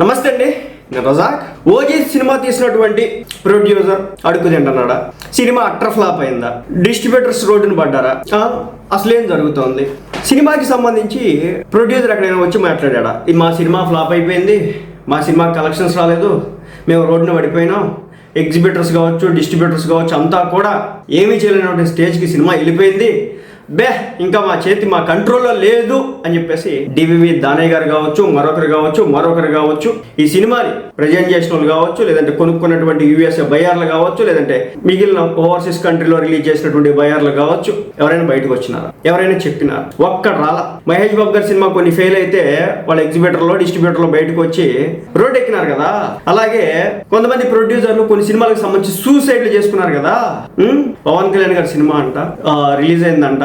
నమస్తే అండి. నేను రజాక్. ఓజీ సినిమా తీసినటువంటి ప్రొడ్యూసర్ అడుగు తింటున్నాడా సినిమా అట్టర్ ఫ్లాప్ అయిందా? డిస్ట్రిబ్యూటర్స్ రోడ్డును పడ్డారా? అసలేం జరుగుతోంది? సినిమాకి సంబంధించి ప్రొడ్యూసర్ ఎక్కడైనా వచ్చి మాట్లాడా "ఇది మా సినిమా ఫ్లాప్ అయిపోయింది మా సినిమా కలెక్షన్స్ రాలేదు మేము రోడ్డున పడిపోయినాం ఎగ్జిబిటర్స్ కావచ్చు డిస్ట్రిబ్యూటర్స్ కావచ్చు అంతా కూడా ఏమీ చేయలేనటువంటి స్టేజ్కి సినిమా వెళ్ళిపోయింది. బే ఇంకా మా చేతి మా కంట్రోల్లో లేదు అని చెప్పేసి డివివి దానయ్య గారు కావచ్చు మరొకరు కావచ్చు మరొకరు కావచ్చు ఈ సినిమాని ప్రజెంట్ చేసిన వాళ్ళు కావచ్చు లేదంటే కొనుక్కున్నటువంటి యూఎస్ఏ బయార్లు కావచ్చు లేదంటే మిగిలిన ఓవర్సీస్ కంట్రీలో రిలీజ్ చేసినటువంటి బయార్లు కావచ్చు ఎవరైనా బయటకు వచ్చినారా? ఎవరైనా చెప్పినారు? ఒక్కడ రాలా. మహేష్ బాబు గారి సినిమా కొన్ని ఫెయిల్ అయితే వాళ్ళ ఎగ్జిబిటర్లో డిస్ట్రిబ్యూటర్లో బయటకు వచ్చి రోడ్ ఎక్కినారు కదా. అలాగే కొంతమంది ప్రొడ్యూసర్లు కొన్ని సినిమాలకు సంబంధించి సూసైడ్లు చేసుకున్నారు కదా. పవన్ కళ్యాణ్ గారి సినిమా అంట రిలీజ్ అయిందంట.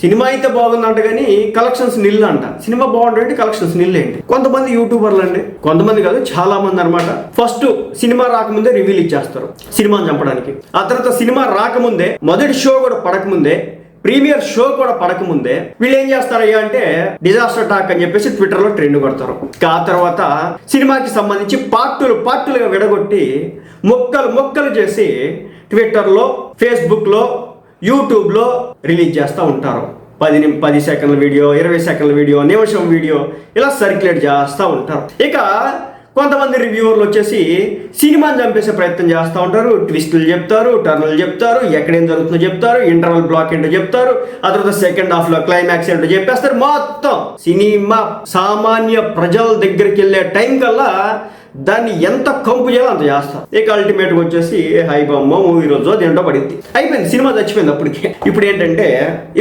సినిమా అయితే బాగుందంట కానీ కలెక్షన్స్ నిల్ అంట సినిమా బాగుంటుంది కలెక్షన్స్ నిల్ ఏంటి కొంతమంది యూట్యూబర్లు అండి. కొంతమంది కాదు చాలా మంది అనమాట ఫస్ట్ సినిమా రాకముందే రివీల్ ఇచ్చేస్తారు సినిమాని చంపడానికి. ఆ తర్వాత సినిమా రాకముందే మొదటి షో కూడా పడకముందే ప్రీమియర్ షో కూడా పడకముందే వీళ్ళు ఏం చేస్తారయ్యా అంటే డిజాస్టర్ టాక్ అని చెప్పేసి ట్విట్టర్లో ట్రెండ్ కొడతారు ఆ తర్వాత సినిమాకి సంబంధించి పార్టులు పార్టులుగా విడగొట్టి మొక్కలు మొక్కలు చేసి ట్విట్టర్లో ఫేస్బుక్లో యూట్యూబ్లో రిలీజ్ చేస్తూ ఉంటారు. పది పది సెకండ్ల వీడియో ఇరవై సెకండ్ల వీడియో నిమిషం వీడియో ఇలా సర్క్యులేట్ చేస్తూ ఉంటారు. ఇక కొంతమంది రివ్యూవర్లు వచ్చేసి సినిమాని చంపేసే ప్రయత్నం చేస్తూ ఉంటారు. ట్విస్టులు చెప్తారు టర్నులు చెప్తారు ఎక్కడేం జరుగుతుందో చెప్తారు ఇంటర్వల్ బ్లాక్ ఏంటో చెప్తారు ఆ తర్వాత సెకండ్ హాఫ్లో క్లైమాక్స్ ఏంటో చెప్పేస్తారు. మొత్తం సినిమా సామాన్య ప్రజల దగ్గరికి వెళ్ళే టైం కల్లా దాన్ని ఎంత కంపు చేయాలో అంత చేస్తారు ఇక అల్టిమేట్గా వచ్చేసి హై బొమ్మ మూవీ రోజు దేంటో పడింది. అయిపోయింది సినిమా చచ్చిపోయింది అప్పటికి. ఇప్పుడు ఏంటంటే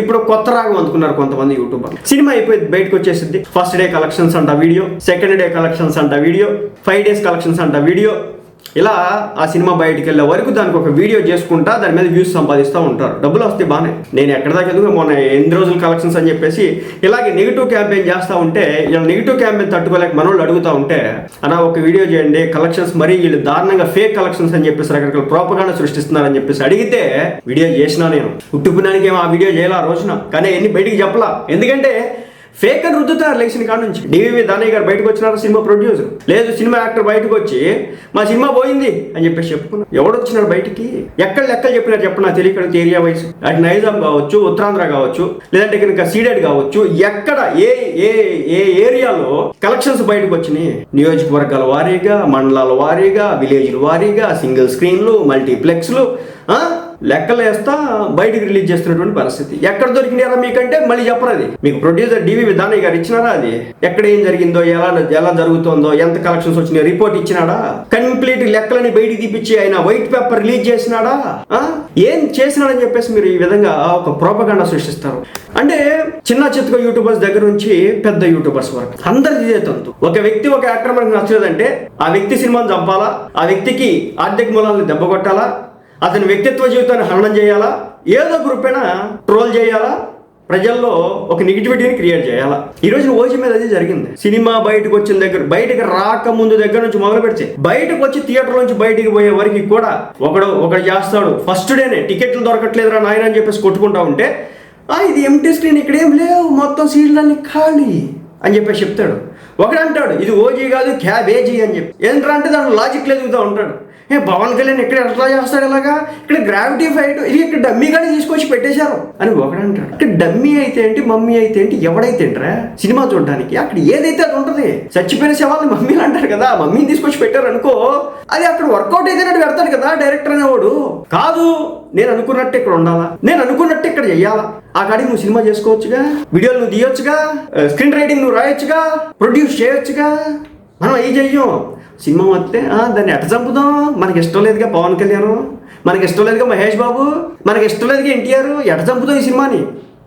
ఇప్పుడు కొత్త రాగం అందుకున్నారు కొంతమంది యూట్యూబర్ సినిమా అయిపోయింది బయటకు వచ్చేసింది. ఫస్ట్ డే కలెక్షన్స్ అంట వీడియో సెకండ్ డే కలెక్షన్స్ అంట వీడియో ఫైవ్ డేస్ కలెక్షన్స్ అంట వీడియో ఇలా ఆ సినిమా బయటికి వెళ్ళే వరకు దానికి ఒక వీడియో చేసుకుంటా దాని మీద వ్యూస్ సంపాదిస్తూ ఉంటారు. డబ్బులు వస్తే బాగానే నేను ఎక్కడ దాకా ఎందుకు మొన్న ఎన్ని రోజులు కలెక్షన్స్ అని చెప్పేసి ఇలాగే నెగిటివ్ క్యాంపెయిన్ చేస్తూ ఉంటే ఇలా నెగిటివ్ క్యాంపెయిన్ తట్టుకోలేక మనోళ్ళు అడుగుతూ ఉంటే అలా ఒక వీడియో చేయండి. కలెక్షన్స్ మరీ వీళ్ళు దారుణంగా ఫేక్ కలెక్షన్స్ అని చెప్పేసి రకరకాల ప్రోపగాన సృష్టిస్తున్నారని చెప్పేసి అడిగితే వీడియో చేసినా నేను. ఉట్టుకున్నానికి ఏమో ఆ వీడియో చేయాలి ఆ రోజున. కానీ ఎన్ని బయటికి చెప్పలా. ఎందుకంటే ఫేక్ అని రుద్దుతారు లెక్షన్ కాడ నుంచి. డివివి దానయ్య గారు బయటకు వచ్చినారు సినిమా ప్రొడ్యూసర్ లేదు సినిమా యాక్టర్ బయటకు వచ్చి మా సినిమా పోయింది అని చెప్పేసి చెప్పుకున్నారు ఎవడు వచ్చినారు బయటికి? ఎక్కడ లెక్కలు చెప్పినారు చెప్పు తెలియక ఏరియా వైస్. అటు నైజాం కావచ్చు ఉత్తరాంధ్ర కావచ్చు లేదంటే కనుక సీడెడ్ కావచ్చు ఎక్కడ ఏ ఏ ఏ ఏరియాలో కలెక్షన్స్ బయటకు వచ్చినాయి? నియోజకవర్గాల వారీగా మండలాల వారీగా విలేజ్ల వారీగా సింగిల్ స్క్రీన్లు మల్టీప్లెక్స్లు ఆ? లెక్కలు వేస్తా బయటికి రిలీజ్ చేస్తున్నటువంటి పరిస్థితి. ఎక్కడ దొరికినారా మీకంటే? మళ్ళీ చెప్పరు అది. మీకు ప్రొడ్యూసర్ డివి విధానయ్య గారు ఇచ్చినారా అది? ఎక్కడ ఏం జరిగిందో ఎలా ఎలా జరుగుతుందో ఎంత కలెక్షన్స్ వచ్చినాయో రిపోర్ట్ ఇచ్చినాడా? కంప్లీట్ లెక్కలని బయటికి తీపిచ్చి ఆయన వైట్ పేపర్ రిలీజ్ చేసినాడా? ఏం చేసినాడని చెప్పేసి మీరు ఈ విధంగా ఒక ప్రోపగాండా సృష్టిస్తారు. అంటే చిన్న చిత్తుక యూట్యూబర్స్ దగ్గర నుంచి పెద్ద యూట్యూబర్స్ వరకు. అందరిది ఇదే తంతు. ఒక వ్యక్తి ఒక ఆక్రమణకు నచ్చలేదంటే ఆ వ్యక్తి సినిమాని చంపాలా? ఆ వ్యక్తికి ఆర్థిక మూలాలను దెబ్బ కొట్టాలా? అతని వ్యక్తిత్వ జీవితాన్ని హరణం చేయాలా? ఏదో ఒక అయినా ట్రోల్ చేయాలా? ప్రజల్లో ఒక నెగిటివిటీని క్రియేట్ చేయాలా? ఈ రోజు ఓజీ మీద అది జరిగింది. సినిమా బయటకు వచ్చిన దగ్గర బయటకు రాకముందు దగ్గర నుంచి మొదలు పెడితే బయటకు వచ్చి థియేటర్ నుంచి బయటికి పోయే వరకు కూడా ఒకడు ఒకడు చేస్తాడు. ఫస్ట్ డేనే టికెట్లు దొరకట్లేదురా నాయన అని చెప్పేసి కొట్టుకుంటా ఉంటే "ఆ, ఇది ఎంటీ స్క్రీన్ ఇక్కడ ఏం లేవు మొత్తం సీట్లన్నీ ఖాళీ అని చెప్పేసి చెప్తాడు. ఒకడు అంటాడు ఇది ఓజీ కాదు క్యాబేజీ అని చెప్పి. ఏంటంటే అంటే దాని లాజిక్ ఎదుగుతూ ఉంటాడు ఏ పవన్ కళ్యాణ్ ఇక్కడ ఎట్లా చేస్తాడు ఇలాగా? ఇక్కడ గ్రావిటీ ఫైట్ ఇది ఇక్కడ డమ్మీగానే తీసుకొచ్చి పెట్టేశారు అని ఒకడు అంటాడు ఇక్కడ డమ్మీ అయితే ఏంటి మమ్మీ అయితే ఏంటి ఎవడైతే ఏంట్రా? సినిమా చూడడానికి అక్కడ ఏదైతే అది ఉంటుంది చచ్చిపోయిన శవాలని మమ్మీలు అంటారు కదా మమ్మీని తీసుకొచ్చి పెట్టారు అనుకో అది అక్కడ వర్కౌట్ అయితే పెడతాడు కదా డైరెక్టర్ అనేవాడు. కాదు నేను అనుకున్నట్టు ఇక్కడ ఉండాలా? నేను అనుకున్నట్టు ఇక్కడ చెయ్యాలా ఆ కాడికి నువ్వు సినిమా చేసుకోవచ్చుగా? వీడియోలు నువ్వు తీయొచ్చుగా? స్క్రీన్ రైటింగ్ నువ్వు రాయొచ్చుగా? ప్రొడ్యూస్ చేయొచ్చుగా? మనం అవి చెయ్యం? సినిమా వస్తే ఆ, దాన్ని ఎట్ట చంపుదాం? మనకి ఇష్టం లేదుగా పవన్ కళ్యాణ్. మనకి ఇష్టం లేదుగా మహేష్ బాబు. మనకి ఇష్టం లేదుగా ఎన్టీఆర్. ఎట్ట చంపుదాం ఈ సినిమాని?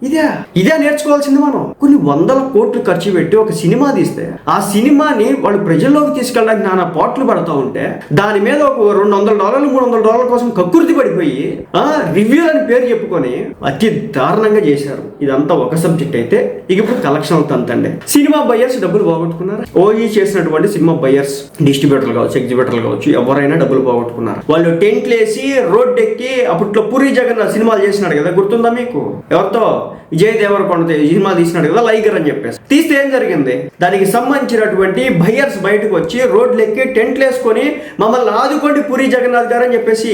ఇదే ఇదే నేర్చుకోవాల్సింది మనం. కొన్ని వందల కోట్లు ఖర్చు పెట్టి ఒక సినిమా తీస్తే ఆ సినిమాని వాళ్ళు ప్రజల్లోకి తీసుకెళ్ళడానికి నానా పాటలు పడుతూ ఉంటే దాని మీద ఒక రెండు వందల డాలర్లు మూడు వందల డాలర్ల కోసం కక్కుర్తి పడిపోయి ఆ రివ్యూ అని పేరు చెప్పుకొని అతి దారుణంగా చేశారు. ఇదంతా ఒక సబ్జెక్ట్ అయితే ఇక ఇప్పుడు కలెక్షన్ అవుతుందండి సినిమా బయ్యర్స్ డబ్బులు పోగొట్టుకున్నారు? ఓఈ చేసినటువంటి సినిమా బయ్యర్స్ డిస్ట్రిబ్యూటర్లు కావచ్చు ఎగ్జిబ్యూటర్లు కావచ్చు ఎవరైనా డబ్బులు పోగొట్టుకున్నారు? వాళ్ళు టెంట్లు వేసి రోడ్ ఎక్కి అప్పట్లో పూరి జగన్నాథ్ సినిమాలు చేసినాడు కదా గుర్తుందా మీకు? ఎవరితో? విజయ్ దేవరకొండ సినిమా తీసినాడు కదా లైగర్ అని చెప్పేసి. తీస్తే ఏం జరిగింది? దానికి సంబంధించినటువంటి బయ్యర్స్ బయటకు వచ్చి రోడ్లు ఎక్కి టెంట్లు వేసుకొని మమ్మల్ని ఆదుకోండి పూరి జగన్నాథ్ గారు అని చెప్పేసి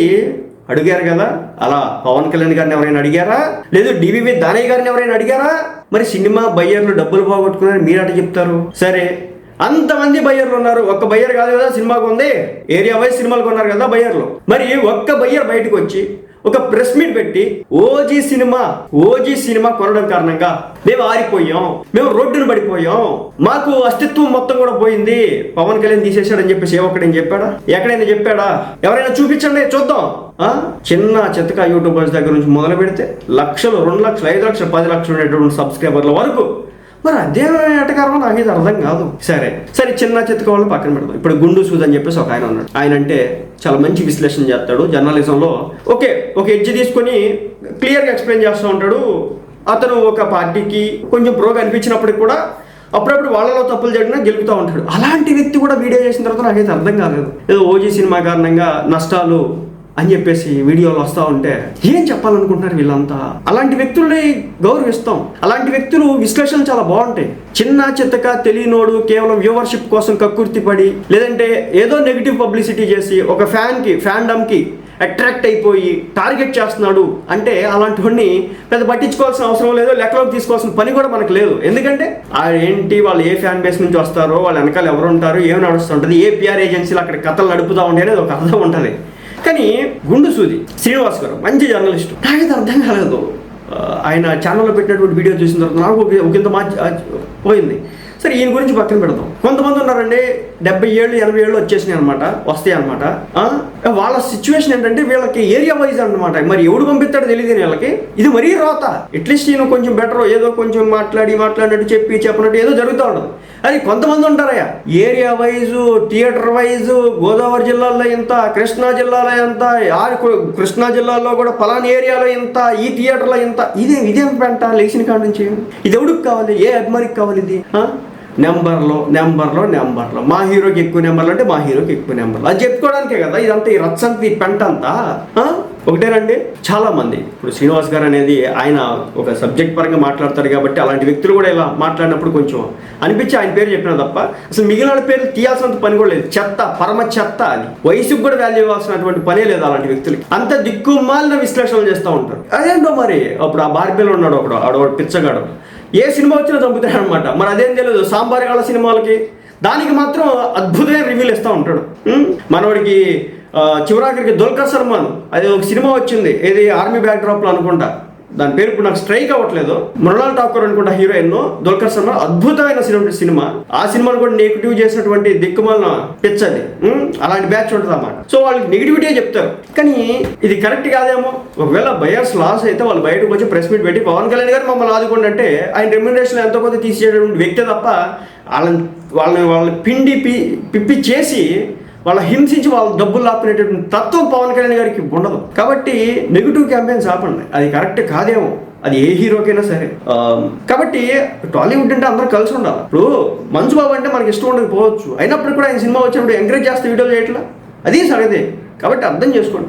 అడిగారు కదా. అలా పవన్ కళ్యాణ్ గారిని ఎవరైనా అడిగారా? లేదు డివివి దానయ్య గారిని ఎవరైనా అడిగారా? మరి సినిమా బయ్యర్లు డబ్బులు పోగొట్టుకున్నారని మీరు అట చెప్తారు. సరే అంతమంది బయ్యర్లు ఉన్నారు. ఒక్క బయ్యర్ కాదు కదా సినిమాకు ఉంది. ఏరియా వైజ్ సినిమాలు కొన్నారు కదా బయ్యర్లు. మరి ఒక్క బయ్యర్ బయటకు వచ్చి ఒక ప్రెస్ మీట్ పెట్టి ఓజీ సినిమా ఓజీ సినిమా కొనడం కారణంగా మేము ఆరిపోయాం. మేము రోడ్డును పడిపోయాం. మాకు అస్తిత్వం మొత్తం కూడా పోయింది. పవన్ కళ్యాణ్ తీసేశాడని చెప్పేసి ఏ చెప్పాడా? ఎక్కడైనా చెప్పాడా? ఎవరైనా చూపించండి చూద్దాం. ఆ? చిన్న చిత్తక యూట్యూబర్స్ దగ్గర నుంచి మొదలు పెడితే లక్షలు రెండు లక్షలు ఐదు లక్షలు పది లక్షలు ఉండేటువంటి సబ్స్క్రైబర్ల వరకు మరి అదే ఎటకారం నాకు ఇది అర్థం కాదు. సరే. సరే చిన్న చిత్తక వాళ్ళు పక్కన పెడదాం. ఇప్పుడు గుండు సూద్ అని చెప్పేసి ఒక ఆయన ఉన్నాడు. ఆయన అంటే చాలా మంచి విశ్లేషణ చేస్తాడు. జర్నలిజంలో ఓకే ఒక ఎడ్జ్ తీసుకొని క్లియర్గా ఎక్స్ప్లెయిన్ చేస్తూ ఉంటాడు. అతను ఒక పార్టీకి కొంచెం ప్రోగా అనిపించినప్పటికి కూడా అప్పుడప్పుడు వాళ్ళలో తప్పులు జరిగినా గెలుపుతూ ఉంటాడు. అలాంటి వ్యక్తి కూడా వీడియో చేసిన తర్వాత నాకైతే అర్థం కాలేదు. ఏదో ఓజీ సినిమా కారణంగా నష్టాలు అని చెప్పేసి వీడియోలు వస్తూ ఉంటే ఏం చెప్పాలనుకుంటున్నారు వీళ్ళంతా? అలాంటి వ్యక్తుల్ని గౌరవిస్తాం. అలాంటి వ్యక్తులు విశ్లేషణ చాలా బాగుంటాయి. చిన్న చిత్తక తెలియనోడు కేవలం వ్యూవర్షిప్ కోసం కక్కుర్తి పడి లేదంటే ఏదో నెగిటివ్ పబ్లిసిటీ చేసి ఒక ఫ్యాన్కి ఫ్యాండమ్కి అట్రాక్ట్ అయిపోయి టార్గెట్ చేస్తున్నాడు అంటే అలాంటివన్నీ పెద్ద పట్టించుకోవాల్సిన అవసరం లేదు లెక్కలోకి తీసుకోవాల్సిన పని కూడా మనకు లేదు. ఎందుకంటే ఆ ఏంటి వాళ్ళు ఏ ఫ్యాన్ బేస్ నుంచి వస్తారో వాళ్ళ వెనకాల ఎవరు ఉంటారు ఏం నడుస్తుంటుంది ఏ పిఆర్ ఏజెన్సీలు అక్కడ కథలు నడుపుతూ ఉంటాయి అనేది ఒక అర్థం ఉంటుంది. కానీ గుండు సూది శ్రీనివాస్ గారు మంచి జర్నలిస్ట్. నాకైతే అర్థం కాలేదు. ఆయన ఛానల్లో పెట్టినటువంటి వీడియో చూసిన తర్వాత నాకు ఒక- ఒక ఇంత మార్చి పోయింది. సరే ఈయన గురించి పక్కన పెడదాం. కొంతమంది ఉన్నారండి డెబ్బై ఏళ్ళు ఎనభై ఏళ్ళు వచ్చేసినాయి అనమాట వస్తాయి అనమాట వాళ్ళ సిచ్యువేషన్ ఏంటంటే వీళ్ళకి ఏరియా వైజ్ అనమాట మరి ఎవడు పంపిస్తాడో తెలియదు వీళ్ళకి. ఇది మరీ రోత. అట్లీస్ట్ నేను కొంచెం బెటర్ ఏదో కొంచెం మాట్లాడి మాట్లాడినట్టు చెప్పి చెప్పినట్టు ఏదో జరుగుతూ ఉండదు అది కొంతమంది ఉంటారయ్యా. Area wise theatre wise Godavari జిల్లాలో ఇంత కృష్ణా జిల్లాలో ఎంత ఆ కృష్ణా జిల్లాలో కూడా పలానా ఏరియాలో ఇంత ఈ థియేటర్లో ఇంత. ఇదే ఇదేం పెంట? లేచిన కాడ నుంచి? ఇది ఎవడికి కావాలి? ఏ అభిమానికి కావాలి ఇది? నెంబర్లో నెంబర్లో నెంబర్లో. మా హీరోకి ఎక్కువ నెంబర్లు అంటే మా హీరోకి ఎక్కువ నెంబర్లు. అది చెప్పుకోవడానికే కదా ఇదంతా ఈ రచ్చంత ఈ పెంట అంతా. ఒకటేనండి చాలా మంది. ఇప్పుడు శ్రీనివాస్ గారు అనేది ఆయన ఒక సబ్జెక్ట్ పరంగా మాట్లాడతారు కాబట్టి అలాంటి వ్యక్తులు కూడా ఇలా మాట్లాడినప్పుడు కొంచెం అనిపించి ఆయన పేరు చెప్పిన తప్ప అసలు మిగిలిన వాళ్ళ పేర్లు తీయాల్సినంత పని కూడా లేదు. చెత్త పరమ చెత్త అని వయసుకు కూడా వాల్యూ ఇవ్వాల్సినటువంటి పనే లేదు అలాంటి వ్యక్తులకి. అంత దిక్కుమాలిన విశ్లేషణలు చేస్తూ ఉంటారు. అదేంటో మరి? అప్పుడు ఆ బార్బీలో ఉన్నాడు ఒకడు ఆడవాడు పిచ్చగాడు. ఏ సినిమా వచ్చినా చంపుతాడు అనమాట మరి అదేం తెలియదు సాంబార్ గాళ్ళ సినిమాలకి దానికి మాత్రం అద్భుతమైన రివ్యూలు ఇస్తూ ఉంటాడు. మనోడికి చివరాఖరికి దుల్కర్ సల్మాన్ అది ఒక సినిమా వచ్చింది. ఏది? ఆర్మీ బ్యాక్ డ్రాప్లో అనుకుంటా. దాని పేరు ఇప్పుడు నాకు స్ట్రైక్ అవ్వట్లేదు. మృణాల్ ఠాకూర్ అనుకుంటా హీరోయిన్ దుల్కర్ సల్మాన్ అద్భుతమైన సినిమా సినిమా. ఆ సినిమాను కూడా నెగిటివ్ చేసినటువంటి దిక్కుమాలిన పిచ్చది అలాంటి బ్యాచ్ ఉంటుంది అన్నమాట. సో వాళ్ళకి నెగిటివిటీ చెప్తారు. కానీ ఇది కరెక్ట్ కాదేమో. ఒకవేళ బయర్స్ లాస్ అయితే వాళ్ళు బయటకు వచ్చి ప్రెస్ మీట్ పెట్టి పవన్ కళ్యాణ్ గారు మమ్మల్ని ఆదుకోండి అంటే ఆయన రెమ్యునరేషన్ ఎంతో కొంత తీసేటువంటి వ్యక్తి తప్ప వాళ్ళని వాళ్ళని వాళ్ళని పిండి పి పిప్పి చేసి వాళ్ళ హింసించి వాళ్ళ డబ్బులు లాక్కునేటటువంటి తత్వం పవన్ కళ్యాణ్ గారికి ఉండదు. కాబట్టి నెగిటివ్ క్యాంపెయిన్స్ ఆపండి. అది కరెక్ట్ కాదేమో. అది ఏ హీరోకైనా సరే. కాబట్టి టాలీవుడ్ అంటే అందరూ కలిసి ఉండాలి. ఇప్పుడు మంచు బాబు అంటే మనకి ఇష్టం ఉండకపోవచ్చు అయినప్పుడు కూడా ఆయన సినిమా వచ్చినప్పుడు ఎంకరేజ్ చేస్తే వీడియోలు చేయట్లా? అది సగదే. కాబట్టి అర్థం చేసుకోండి.